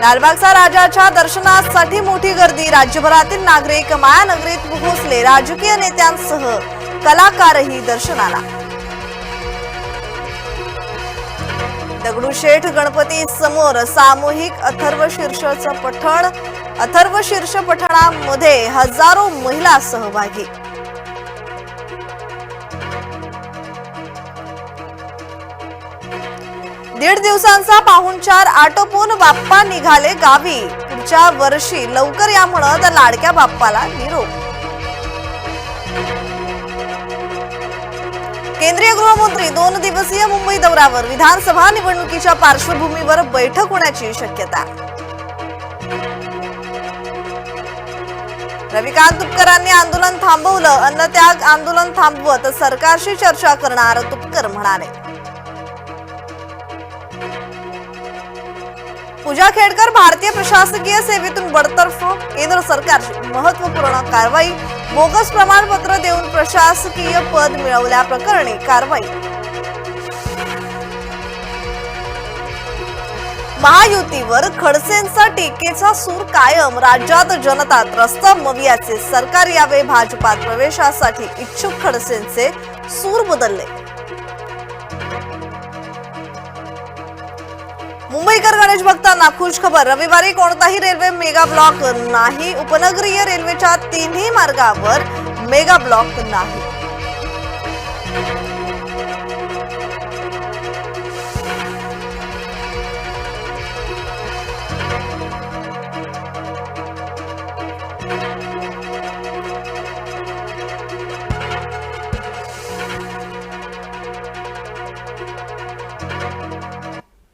लालबागचा राजाच्या दर्शनासाठी मोठी गर्दी. राज्यभरातील नागरिक मायानगरीत पोहोचले. राजकीय नेत्यांसह कलाकारही दर्शनाला. दगडूशेठ गणपती समोर सामूहिक अथर्व शीर्षचं पठण. अथर्व शीर्ष पठणामध्ये हजारो महिला सहभागी. दीड दिवसांचा पाहुणचार आटोपून बाप्पा निघाले गावी. पुढच्या वर्षी लवकर या म्हणत लाडक्या बाप्पाला निरोप. केंद्रीय गृहमंत्री दोन दिवसीय मुंबई दौऱ्यावर विधानसभा निवडणुकीच्या पार्श्वभूमीवर बैठक होण्याची शक्यता. रविकांत तुपकरांनी आंदोलन थांबवलं अन्नत्याग आंदोलन थांबवत सरकारशी चर्चा करणार तुपकर म्हणाले. पूजा खेडकर भारतीय प्रशासकीय सेवेतून बडतर्फ केंद्र सरकारची महत्त्वपूर्ण कारवाई. बोगस प्रमाणपत्र देऊन प्रशासकीय पद मिळवल्याप्रकरणी कारवाई. महायुतीवर खडसेंचा टीकेचा सूर कायम. राज्यात जनता त्रस्त मवियाचे सरकार यावे. भाजपात प्रवेशासाठी इच्छुक खडसेंचे सूर बदलले. मुंबईकर गणेश भक्तांना खुश खबर. रविवारी कोणताही रेल्वे मेगा ब्लॉक नाही. उपनगरीय रेल्वेच्या तिन्ही मार्गावर मेगा ब्लॉक नाही.